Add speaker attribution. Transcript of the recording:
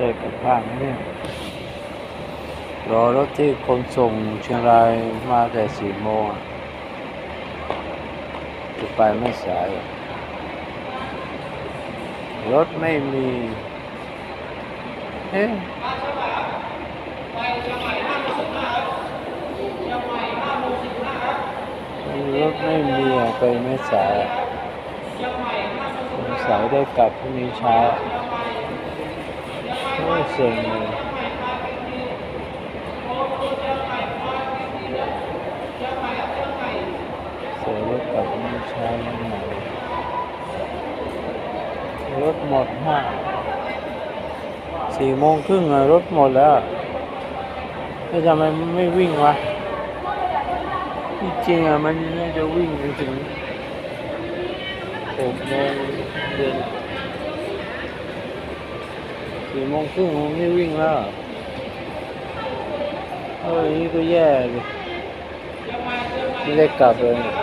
Speaker 1: ได้กลับบ้านเนี่ยรอรถที่ขนส่งเชียงรายมาแต่สี่โมงจะไปไม่สาย รถไม่มีเอ๊ะรถไม่มีไปไม่สายสงสัยได้กลับพรุ่งนี้เช้า เซ็งเสียรถกับพรุ่งนี้เช้าแล้วหน่อยรถหมดห้าสี่โมงครึ่งรถหมดแล้วแล้วทำไมไม่วิ่งวะที่จริงอะมันน่าจะวิ่งถึงหกโมงเย็น สี่โมงครึ่งมันไม่วิ่งแล้วเอออย่างนี้ก็แย่เลยไม่ได้กลับเลย